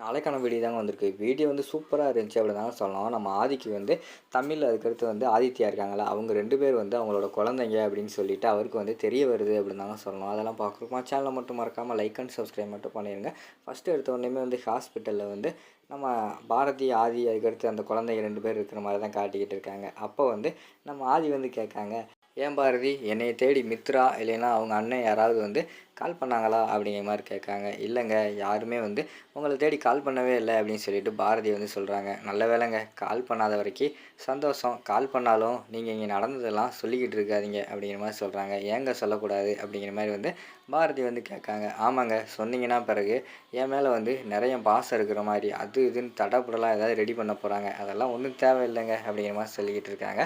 நாளைக்கான வீடியோ தாங்க வந்திருக்கு. வீடியோ வந்து சூப்பராக இருந்துச்சு அப்படி தாங்க சொல்லலாம் நம்ம ஆதிக்கு வந்து தமிழில் அதுக்கடுத்து வந்து ஆதித்யா இருக்காங்களா அவங்க ரெண்டு பேர் வந்து அவங்களோட குழந்தைங்க அப்படின்னு சொல்லிட்டு அவருக்கு வந்து தெரிய வருது அப்படின்னு தாங்க சொல்லணும். அதெல்லாம் பார்க்குறோமா சேனலை மட்டும் மறக்காமல் லைக் அண்ட் சப்ஸ்கிரைப் மட்டும் பண்ணிடுங்க ஃபஸ்ட்டு எடுத்த உடனே வந்து ஹாஸ்பிட்டலில் வந்து நம்ம பாரதி ஆதி அதுக்கடுத்து அந்த குழந்தைங்க ரெண்டு பேர் இருக்கிற மாதிரி தான் காட்டிக்கிட்டு இருக்காங்க. அப்போ வந்து நம்ம ஆதி வந்து கேட்காங்க ஏன் பாரதி என்னை தேடி மித்ரா இல்லைன்னா அவங்க அண்ணன் யாராவது வந்து கால் பண்ணாங்களா? அப்படிங்கிற மாதிரி கேட்காங்க. இல்லைங்க யாருமே வந்து உங்களை தேடி கால் பண்ணவே இல்லை அப்படின்னு சொல்லிட்டு பாரதி வந்து சொல்கிறாங்க நல்ல வேலைங்க கால் பண்ணாத வரைக்கும் சந்தோஷம். கால் பண்ணாலும் நீங்கள் இங்கே நடந்ததெல்லாம் சொல்லிக்கிட்டு இருக்காதிங்க அப்படிங்கிற மாதிரி சொல்கிறாங்க ஏங்க சொல்லக்கூடாது? அப்படிங்கிற மாதிரி வந்து பாரதி வந்து கேட்காங்க. ஆமாங்க சொன்னீங்கன்னா பிறகு என் மேலே வந்து நிறைய பாசம் இருக்கிற மாதிரி அது இதுன்னு தடப்படலாம் ஏதாவது ரெடி பண்ண போகிறாங்க அதெல்லாம் ஒன்றும் தேவையில்லைங்க அப்படிங்கிற மாதிரி சொல்லிக்கிட்டு இருக்காங்க.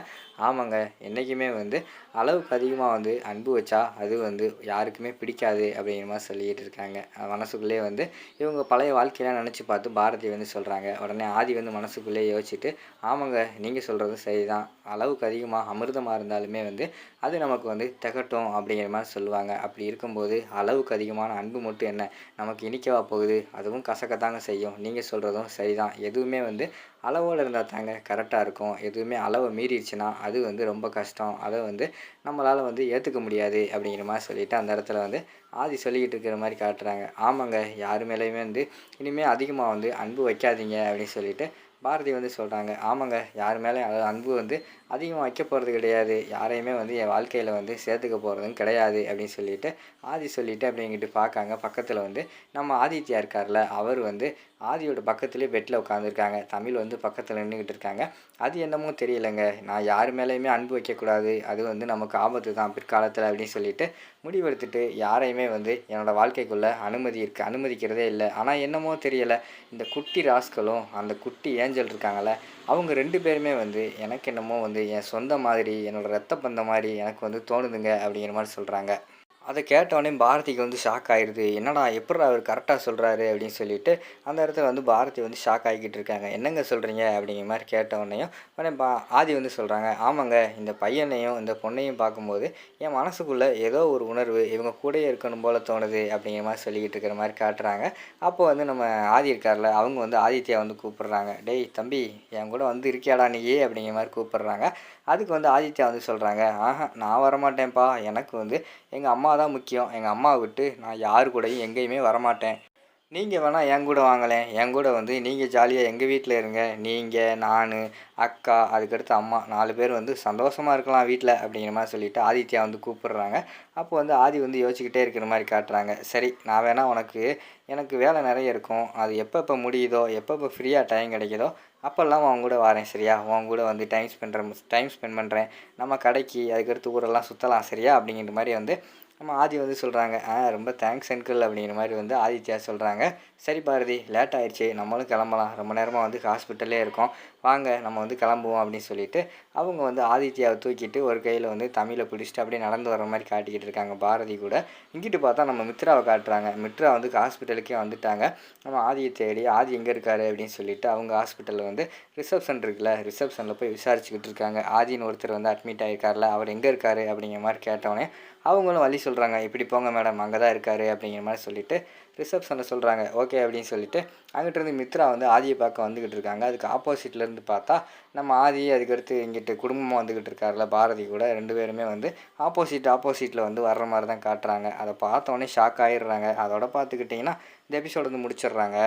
ஆமாங்க என்றைக்குமே வந்து அளவுக்கு அதிகமாக வந்து அன்பு வச்சா அது வந்து யாருக்குமே பிடிக்காது. அப்படிங்கிற மாதிரி சொல்லிக்கிட்டு இருக்காங்க. மனசுக்குள்ளேயே வந்து இவங்க பழைய வாழ்க்கையெல்லாம் நினச்சி பார்த்து பாரதி வந்து சொல்கிறாங்க உடனே ஆதி வந்து மனசுக்குள்ளேயே யோசிச்சுட்டு ஆமாங்க நீங்கள் சொல்கிறதும் சரிதான். அளவுக்கு அதிகமாக அமிர்தமாக இருந்தாலுமே வந்து அது நமக்கு வந்து திகட்டும் அப்படிங்கிற மாதிரி சொல்லுவாங்க. அப்படி இருக்கும்போது அளவுக்கு அதிகமான அன்பு மட்டும் என்ன? நமக்கு இனிக்கவா போகுது. அதுவும் கசக்கத்தாங்க செய்யும். நீங்கள் சொல்கிறதும் சரிதான். எதுவுமே வந்து அளவோடு இருந்தால் தாங்க கரெக்டாக இருக்கும். எதுவுமே அளவை மீறிடுச்சுன்னா அது வந்து ரொம்ப கஷ்டம். அதை வந்து நம்மளால் வந்து ஏற்றுக்க முடியாது அப்படிங்கிற மாதிரி சொல்லிவிட்டு அந்த இடத்துல வந்து ஆதி சொல்லிக்கிட்டு இருக்கிற மாதிரி காட்டுறாங்க. ஆமாங்க யார் மேலேயுமே வந்து இனிமேல் அதிகமாக வந்து அன்பு வைக்காதீங்க அப்படின்னு சொல்லிட்டு பாரதி வந்து சொல்கிறாங்க ஆமாங்க யார் மேலே அன்பு வந்து அதிகமாக வைக்க போகிறது கிடையாது. யாரையுமே வந்து என் வாழ்க்கையில் வந்து சேர்த்துக்க போகிறதும் கிடையாது. அப்படின்னு சொல்லிட்டு ஆதி சொல்லிவிட்டு அப்படிங்கிட்டு பார்க்காங்க பக்கத்தில் வந்து நம்ம ஆதித்யா இருக்கார்ல அவர் வந்து ஆதியோட பக்கத்துலேயே பெட்டில் உட்காந்துருக்காங்க தமிழ் வந்து பக்கத்தில் நின்றுக்கிட்டு இருக்காங்க. அது என்னமோ தெரியலைங்க. நான் யார் மேலேயுமே அன்பு வைக்கக்கூடாது. அது வந்து நமக்கு ஆபத்து தான் பிற்காலத்தில் அப்படின்னு சொல்லிட்டு முடிவெடுத்துட்டு யாரையுமே வந்து என்னோடய வாழ்க்கைக்குள்ளே அனுமதி இருக்குது அனுமதிக்கிறதே இல்லை. ஆனால் என்னமோ தெரியலை. இந்த குட்டி ராஸ்களும் அந்த குட்டி ஏஞ்சல் இருக்காங்கள்ல அவங்க ரெண்டு பேருமே வந்து எனக்கு என்னமோ வந்து என் சொந்த மாதிரி என்னோடய ரத்த பந்த மாதிரி எனக்கு வந்து தோணுதுங்க அப்படிங்கிற மாதிரி சொல்கிறாங்க அதை கேட்டவொடனே பாரதிக்கு வந்து ஷாக் ஆயிடுது என்னடா எப்படி அவர் கரெக்டாக சொல்கிறாரு அப்படின்னு சொல்லிட்டு அந்த இடத்துல வந்து பாரதி வந்து ஷாக் ஆகிக்கிட்டு இருக்காங்க. என்னங்க சொல்கிறீங்க அப்படிங்கிற மாதிரி கேட்டவொடனையும் உடனே பா ஆதி வந்து சொல்கிறாங்க ஆமாங்க இந்த பையனையும் இந்த பொண்ணையும் பார்க்கும்போது என் மனசுக்குள்ளே ஏதோ ஒரு உணர்வு இவங்க கூடயே இருக்கணும் போல் தோணுது அப்படிங்கிற மாதிரி சொல்லிக்கிட்டு இருக்கிற மாதிரி காட்டுறாங்க. அப்போ வந்து நம்ம ஆதி இருக்கார்ல அவங்க வந்து ஆதித்யா வந்து கூப்பிடுறாங்க டேய் தம்பி என் கூட வந்து இருக்கியாடா நீயே? அப்படிங்கிற மாதிரி கூப்பிடுறாங்க. அதுக்கு வந்து ஆதித்யா வந்து சொல்கிறாங்க ஆஹா நான் வரமாட்டேன்ப்பா. எனக்கு வந்து எங்கள் அம்மா தான் முக்கியம். எங்கள் அம்மாவை விட்டு நான் யார் கூடயும் எங்கேயுமே வரமாட்டேன். நீங்கள் வேணால் என் கூட வாங்கலேன் என் கூட வந்து நீங்கள் ஜாலியாக எங்கள் வீட்டில் இருங்க. நீங்கள் நான் அக்கா அதுக்கடுத்து அம்மா நாலு பேர் வந்து சந்தோஷமாக இருக்கலாம் வீட்டில் அப்படிங்கிற மாதிரி சொல்லிவிட்டு ஆதித்யா வந்து கூப்பிடுறாங்க. அப்போ வந்து ஆதி வந்து யோசிச்சுக்கிட்டே இருக்கிற மாதிரி காட்டுறாங்க. சரி நான் வேணால் உனக்கு எனக்கு வேலை நிறைய இருக்கும். அது எப்பப்போ முடியுதோ எப்பப்போ ஃப்ரீயாக டைம் கிடைக்குதோ அப்போல்லாம் உன் கூட வரேன் சரியா? உன் கூட வந்து டைம் ஸ்பெண்ட் டைம் ஸ்பெண்ட் பண்ணுறேன் நம்ம கடைக்கு அதுக்கடுத்து ஊரெல்லாம் சுற்றலாம் சரியா? அப்படிங்கிற மாதிரி வந்து நம்ம ஆதி வந்து சொல்கிறாங்க ஆ ரொம்ப தேங்க்ஸ் அங்கிள் அப்படிங்கிற மாதிரி வந்து ஆதித்யா சொல்கிறாங்க சரி பாரதி லேட் ஆயிடுச்சு. நம்மளும் கிளம்பலாம். ரொம்ப நேரமாக வந்து ஹாஸ்பிட்டல்லே இருக்கோம். வாங்க நம்ம வந்து கிளம்புவோம் அப்படின்னு சொல்லிட்டு அவங்க வந்து ஆதித்யாவை தூக்கிட்டு ஒரு கையில் வந்து தமிழை பிடிச்சிட்டு அப்படியே நடந்து வர மாதிரி காட்டிக்கிட்டு இருக்காங்க பாரதி கூட. இங்கிட்டு பார்த்தா நம்ம மித்ராவை காட்டுறாங்க. மித்ரா வந்து ஹாஸ்பிட்டலுக்கே வந்துட்டாங்க. நம்ம ஆதியை தேடி ஆதி எங்கே இருக்காரு அப்படின்னு சொல்லிட்டு அவங்க ஹாஸ்பிட்டலில் வந்து ரிசப்ஷன் இருக்குல்ல ரிசப்ஷனில் போய் விசாரிச்சுக்கிட்டு இருக்காங்க. ஆதின்னு ஒருத்தர் வந்து அட்மிட் ஆகிருக்காருல அவர் எங்கே இருக்காரு அப்படிங்கிற மாதிரி கேட்டவொடனே அவங்களும் வழி சொல்கிறாங்க இப்படி போங்க மேடம் அங்கே தான் இருக்காரு அப்படிங்கிற மாதிரி சொல்லிட்டு ரிசப்ஷனில் சொல்கிறாங்க ஓகே அப்படின்னு சொல்லிட்டு அங்கிட்டிருந்து மித்ரா வந்து ஆதியை பார்க்க வந்துக்கிட்டு இருக்காங்க. அதுக்கு ஆப்போசிட்லேருந்து பார்த்தா நம்ம ஆதி அதுக்கடுத்து இங்கிட்டு குடும்பமாக வந்துக்கிட்டு இருக்காருல பாரதி கூட ரெண்டு பேருமே வந்து ஆப்போசிட் ஆப்போசிட்டில் வந்து வர்ற மாதிரி தான் காட்டுறாங்க. அதை பார்த்தோன்னே ஷாக் ஆகிடுறாங்க அதோட பார்த்துக்கிட்டிங்கன்னா இந்த எபிசோடு வந்து முடிச்சிடுறாங்க.